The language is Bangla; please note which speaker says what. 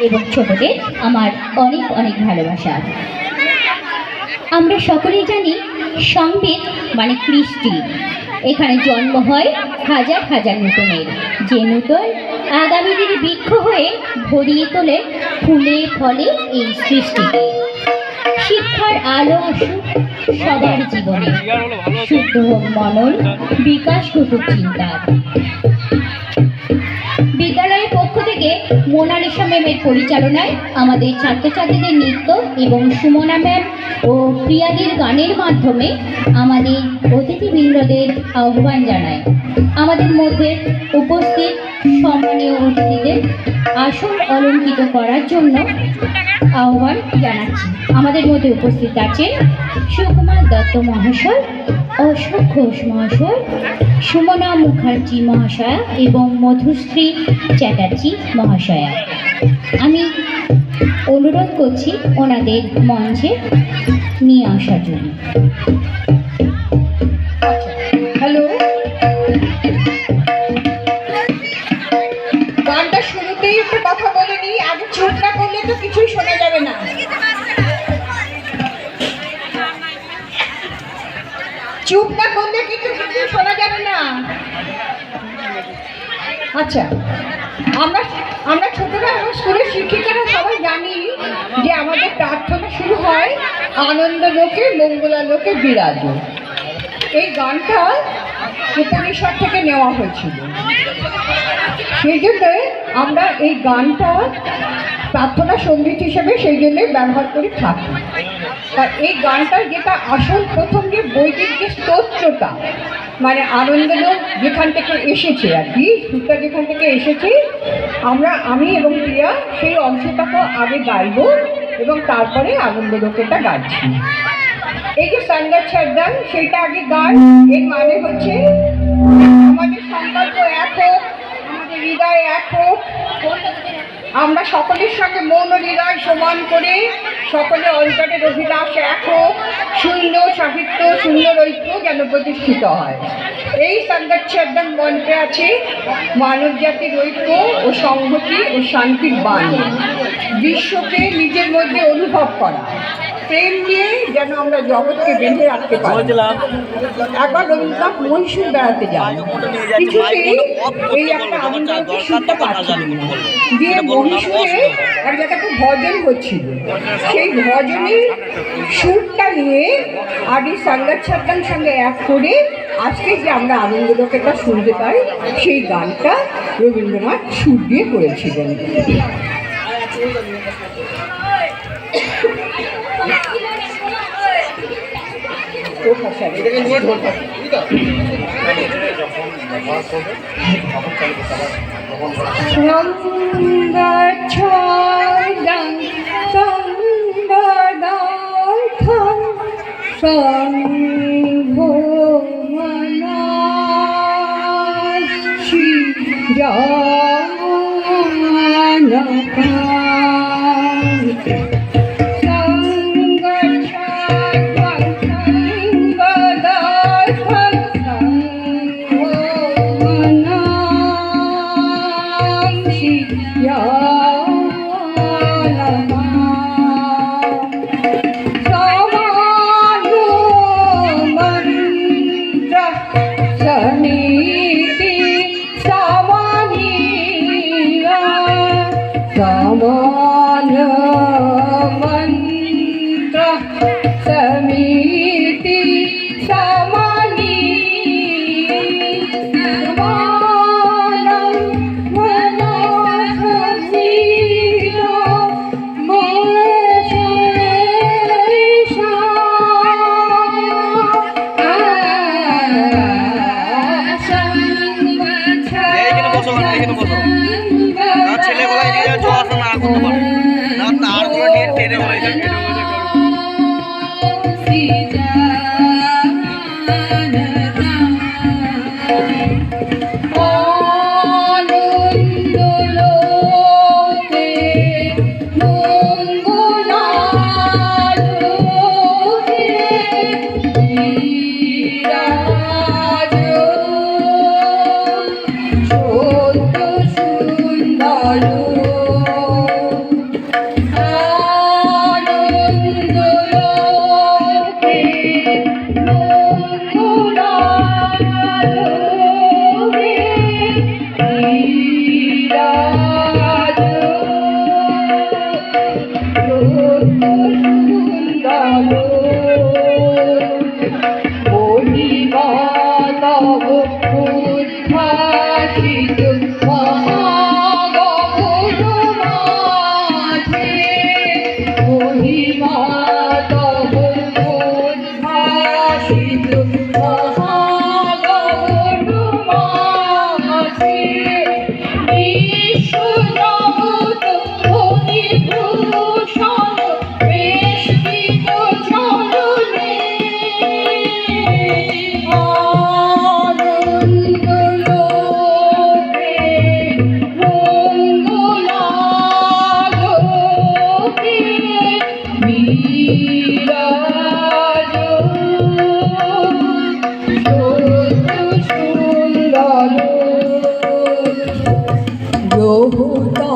Speaker 1: এবং ছোটদের আমার অনেক অনেক ভালোবাসা। আমরা সকলেই জানি সংবিত মানে কৃষ্টি। এখানে জন্ম হয় হাজার হাজার নূতনের। যে নূতন আগামী দিনে বৃক্ষ হয়ে ভরিয়ে তোলে ফুলে, ফলে এই সৃষ্টিকে শিক্ষার আলো সবার জীবনে। শুদ্ধ মনন, বিকাশ ঘটুক চিন্তার। ম্যামের পরিচালনায় আমাদের ছাত্রছাত্রীদের নৃত্য এবং সুমনা ম্যাম ও প্রিয়াদের গানের মাধ্যমে আমাদের অতিথিবৃন্দদের আহ্বান জানায়। আমাদের মধ্যে উপস্থিত সম্মানীয় অতিথিদের আসন অলঙ্কিত করার জন্য আহ্বান জানাচ্ছি। আমাদের মধ্যে উপস্থিত আছেন সুকুমার দত্ত মহাশয়, অশোক ঘোষ মহাশয়, সুমনা মুখার্জি মহাশয়া এবং মধুশ্রী চ্যাটার্জি মহাশয়া। আমি অনুরোধ করছি ওনাদের মঞ্চে নিয়ে আসার জন্য।
Speaker 2: চুপ না করলে কিন্তু শোনা যাবে না? আচ্ছা আমরা আমরা ছোটরা স্কুলের শিক্ষিকারা সবাই জানি যে আমাদের প্রার্থনা শুরু হয় আনন্দ লোকে, মঙ্গলা লোকে, বিরাজ। এই গানটা উপনিষদ থেকে নেওয়া হয়েছিল। সেই জন্যে আমরা এই গানটা প্রার্থনা সংগীত হিসেবে সেই জন্য ব্যবহার করে থাকি। আর এই গানটার যেটা আসল প্রথম যে বৈদিক যে স্তোত্রটা মানে আনন্দলোক যেখান থেকে এসেছে আর কি, সুরটা যেখান থেকে এসেছে, আমরা, আমি এবং প্রিয়া সেই অংশটাকে আগে গাইব এবং তারপরে আনন্দলোকেটা গাইছি। এই যে সঙ্গত ছদ্দান সেটা আগে গান, এর মানে হচ্ছে আমরা সকলের সাথে মৌন হৃদয় সমান করে সকলে অন্তরের অভিলাষ এক হোক শূন্য সাহিত্য, শূন্য ঐক্য যেন প্রতিষ্ঠিত হয়। এই সংগচ্ছাদন মন্ত্রে আছে মানব জাতির ঐক্য ও সংহতি ও শান্তির বাণী। বিশ্বকে নিজের মধ্যে অনুভব করা। প্রেম দিয়ে যেন আমরা জগৎকে বেঁধে রাখতে পারি। একবার রবীন্দ্রনাথ মহীশূর বেড়াতে যান। কিছুতেই এই একটা আনন্দকে শুনতে পাচ্ছিলেন না। দিয়ে মহীশূরে এক জায়গাতে ভজন হচ্ছিল। সেই ভজনের সুরটা নিয়ে আদি সাঙ্গাত সাদ্দার সঙ্গে এক করে আজকে যে আমরা আনন্দলোকেটা শুনতে পাই সেই গানটা রবীন্দ্রনাথ সুর দিয়ে করেছিলেন। ও ভাষা সঙ্গচ্ছদং সঙ্গদার্থং সঙ্ঘো মন্ত্র সমিতি
Speaker 3: রোহতা